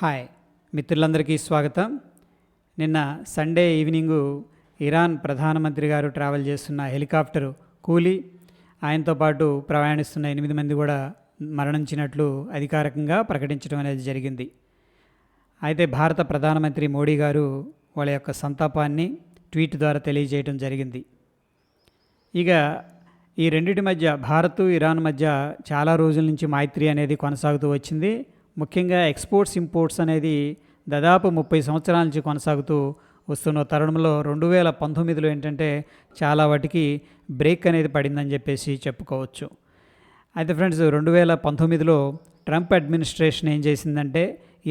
Hi మిత్రులందరికీ స్వాగతం. నిన్న సండే ఈవినింగు ఇరాన్ ప్రధానమంత్రి గారు ట్రావెల్ చేస్తున్న హెలికాప్టరు కూలి. ఆయనతో పాటు ప్రయాణిస్తున్న ఎనిమిది మంది కూడా మరణించినట్లు అధికారికంగా ప్రకటించడం అనేది జరిగింది. అయితే భారత ప్రధానమంత్రి మోడీ గారు వాళ్ళ యొక్క సంతాపాన్ని ట్వీట్ ద్వారా తెలియజేయడం జరిగింది. ఇక ఈ రెండింటి మధ్య భారత్ ఇరాన్ మధ్య చాలా రోజుల నుంచి మైత్రి అనేది కొనసాగుతూ వచ్చింది. ముఖ్యంగా ఎక్స్పోర్ట్స్ ఇంపోర్ట్స్ అనేది దాదాపు ముప్పై సంవత్సరాల నుంచి కొనసాగుతూ వస్తున్న తరుణంలో రెండు వేల పంతొమ్మిదిలో ఏంటంటే చాలా వాటికి బ్రేక్ అనేది పడిందని చెప్పేసి చెప్పుకోవచ్చు. అయితే ఫ్రెండ్స్ రెండు వేల పంతొమ్మిదిలో ట్రంప్ అడ్మినిస్ట్రేషన్ ఏం చేసిందంటే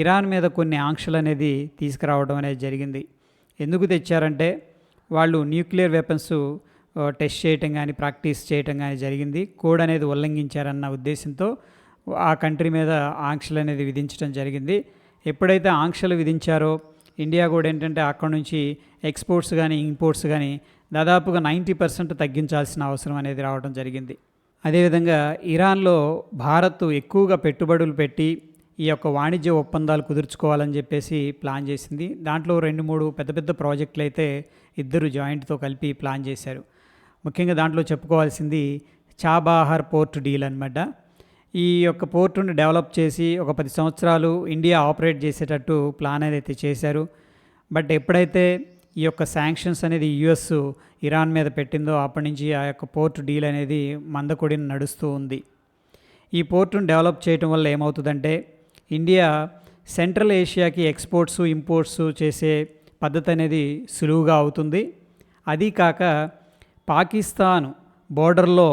ఇరాన్ మీద కొన్ని ఆంక్షలు అనేది తీసుకురావడం అనేది జరిగింది. ఎందుకు తెచ్చారంటే వాళ్ళు న్యూక్లియర్ వెపన్స్ టెస్ట్ చేయటం కానీ ప్రాక్టీస్ చేయటం కానీ జరిగింది. కోడ్ అనేది ఉల్లంఘించారన్న ఉద్దేశంతో ఆ కంట్రీ మీద ఆంక్షలు అనేది విధించడం జరిగింది. ఎప్పుడైతే ఆంక్షలు విధించారో ఇండియా కూడా ఏంటంటే అక్కడ నుంచి ఎక్స్పోర్ట్స్ కానీ ఇంపోర్ట్స్ కానీ దాదాపుగా నైంటీ పర్సెంట్ తగ్గించాల్సిన అవసరం అనేది రావడం జరిగింది. అదేవిధంగా ఇరాన్లో భారత్ ఎక్కువగా పెట్టుబడులు పెట్టి ఈ యొక్క వాణిజ్య ఒప్పందాలు కుదుర్చుకోవాలని చెప్పేసి ప్లాన్ చేసింది. దాంట్లో రెండు మూడు పెద్ద పెద్ద ప్రాజెక్టులు అయితే ఇద్దరు జాయింట్తో కలిపి ప్లాన్ చేశారు. ముఖ్యంగా దాంట్లో చెప్పుకోవాల్సింది చాబాహార్ పోర్ట్ డీల్ అనమాట ఈ యొక్క పోర్టును డెవలప్ చేసి ఒక పది సంవత్సరాలు ఇండియా ఆపరేట్ చేసేటట్టు ప్లాన్ అయితే చేశారు. బట్ ఎప్పుడైతే ఈ యొక్క శాంక్షన్స్ అనేది యుఎస్ ఇరాన్ మీద పెట్టిందో అప్పటి నుంచి ఆ యొక్క పోర్ట్ డీల్ అనేది మందకొడిని నడుస్తూ ఉంది. ఈ పోర్టును డెవలప్ చేయటం వల్ల ఏమవుతుందంటే ఇండియా సెంట్రల్ ఏషియాకి ఎక్స్పోర్ట్స్ ఇంపోర్ట్స్ చేసే పద్ధతి అనేది సులువుగా అవుతుంది. అది కాక పాకిస్తాన్ బోర్డర్లో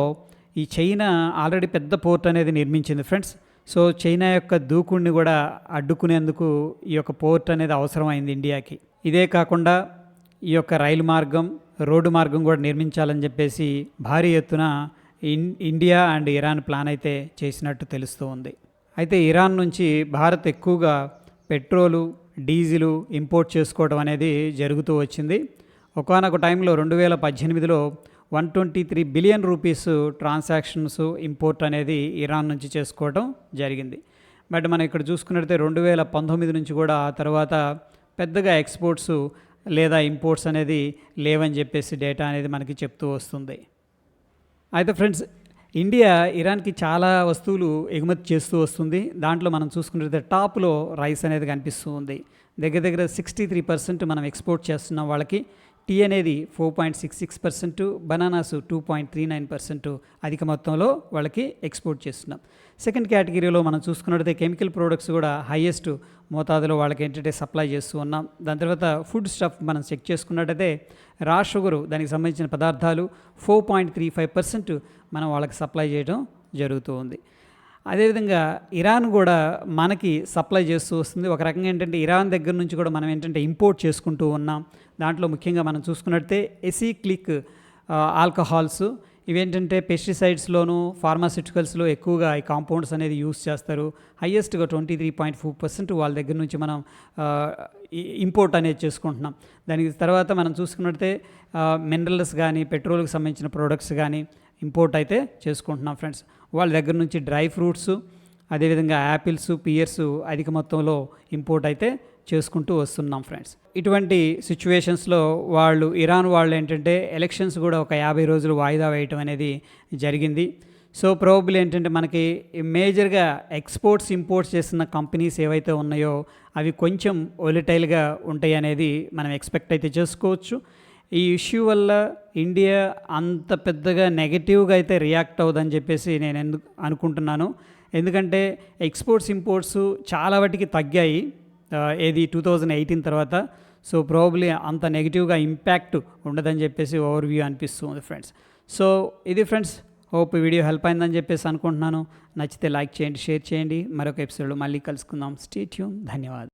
ఈ చైనా ఆల్రెడీ పెద్ద పోర్ట్ అనేది నిర్మించింది ఫ్రెండ్స్. సో చైనా యొక్క దూకుడిని కూడా అడ్డుకునేందుకు ఈ యొక్క పోర్ట్ అనేది అవసరమైంది ఇండియాకి. ఇదే కాకుండా ఈ యొక్క రైలు మార్గం రోడ్డు మార్గం కూడా నిర్మించాలని చెప్పేసి భారీ ఎత్తున in India and Iran plan అయితే చేసినట్టు తెలుస్తూ ఉంది. అయితే ఇరాన్ నుంచి భారత్ ఎక్కువగా పెట్రోలు డీజిలు ఇంపోర్ట్ చేసుకోవడం అనేది జరుగుతూ వచ్చింది. ఒకనొక టైంలో రెండు వేల పద్దెనిమిదిలో one twenty three billion rupees transactions import అనేది ఇరాన్ నుంచి చేసుకోవడం జరిగింది. బట్ మనం ఇక్కడ చూసుకున్నట్లయితే రెండు వేల పంతొమ్మిది నుంచి కూడా ఆ తర్వాత పెద్దగా ఎక్స్పోర్ట్స్ లేదా ఇంపోర్ట్స్ అనేది లేవని చెప్పేసి డేటా అనేది మనకి చెప్తూ వస్తుంది. అయితే ఫ్రెండ్స్ ఇండియా ఇరాన్కి చాలా వస్తువులు ఎగుమతి చేస్తూ వస్తుంది. దాంట్లో మనం చూసుకున్నట్లయితే టాప్లో రైస్ అనేది కనిపిస్తూ ఉంది. దగ్గర దగ్గర సిక్స్టీ త్రీ పర్సెంట్ మనం ఎక్స్పోర్ట్ చేస్తున్నాం వాళ్ళకి. టీ అనేది four point six six percent bananas two point three nine percent అధిక మొత్తంలో వాళ్ళకి ఎక్స్పోర్ట్ చేస్తున్నాం. సెకండ్ కేటగిరీలో మనం చూసుకున్నట్టయితే కెమికల్ ప్రోడక్ట్స్ కూడా హైయెస్ట్ మోతాదులో వాళ్ళకి ఏంటంటే సప్లై చేస్తూ ఉన్నాం. దాని తర్వాత ఫుడ్ స్టఫ్ మనం చెక్ చేసుకున్నట్టయితే రా షుగరు దానికి సంబంధించిన పదార్థాలు four point three five percent మనం వాళ్ళకి సప్లై చేయడం జరుగుతూ ఉంది. అదేవిధంగా ఇరాన్ కూడా మనకి సప్లై చేస్తూ వస్తుంది. ఒక రకంగా ఏంటంటే ఇరాన్ దగ్గర నుంచి కూడా మనం ఏంటంటే ఇంపోర్ట్ చేసుకుంటూ ఉన్నాం. దాంట్లో ముఖ్యంగా మనం చూసుకున్నట్టే ఎసీ క్లిక్ ఆల్కహాల్స్ ఇవేంటంటే పెస్టిసైడ్స్లోను ఫార్మాసిటికల్స్లో ఎక్కువగా ఈ కాంపౌండ్స్ అనేది యూస్ చేస్తారు. హయ్యెస్ట్గా twenty three point four percent వాళ్ళ దగ్గర నుంచి మనం ఇంపోర్ట్ అనేది చేసుకుంటున్నాం. దానికి తర్వాత మనం చూసుకున్నట్టే మినరల్స్ కానీ పెట్రోల్కి సంబంధించిన ప్రోడక్ట్స్ కానీ ఇంపోర్ట్ అయితే చేసుకుంటున్నాం ఫ్రెండ్స్. వాళ్ళ దగ్గర నుంచి డ్రై ఫ్రూట్స్ అదేవిధంగా యాపిల్స్ పియర్స్ అధిక మొత్తంలో ఇంపోర్ట్ అయితే చేసుకుంటూ వస్తున్నాం ఫ్రెండ్స్ ఇటువంటి సిచ్యువేషన్స్లో వాళ్ళు ఇరాన్ వాళ్ళు ఏంటంటే ఎలక్షన్స్ కూడా ఒక యాభై రోజులు వాయిదా వేయటం అనేది జరిగింది. సో ప్రోబుల్ ఏంటంటే మనకి మేజర్గా ఎక్స్పోర్ట్స్ ఇంపోర్ట్స్ చేస్తున్న కంపెనీస్ ఏవైతే ఉన్నాయో అవి కొంచెం ఒలిటైల్గా ఉంటాయి అనేది మనం ఎక్స్పెక్ట్ అయితే చేసుకోవచ్చు. ఈ ఇష్యూ వల్ల ఇండియా అంత పెద్దగా నెగటివ్గా అయితే రియాక్ట్ అవ్వదని చెప్పేసి నేను ఎందుకు అనుకుంటున్నాను. ఎందుకంటే ఎక్స్పోర్ట్స్ ఇంపోర్ట్స్ చాలా వాటికి తగ్గాయి. ఏది టూ థౌజండ్ ఎయిటీన్ తర్వాత. సో ప్రాబ్లీ అంత నెగిటివ్గా ఇంపాక్ట్ ఉండదని చెప్పేసి ఓవర్ వ్యూ అనిపిస్తుంది ఫ్రెండ్స్ సో ఇది ఫ్రెండ్స్ హోప్ వీడియో హెల్ప్ అయిందని చెప్పేసి అనుకుంటున్నాను. నచ్చితే లైక్ చేయండి షేర్ చేయండి. మరొక ఎపిసోడ్లో మళ్ళీ కలుసుకుందాం. స్టేట్యూన్ ధన్యవాదాలు.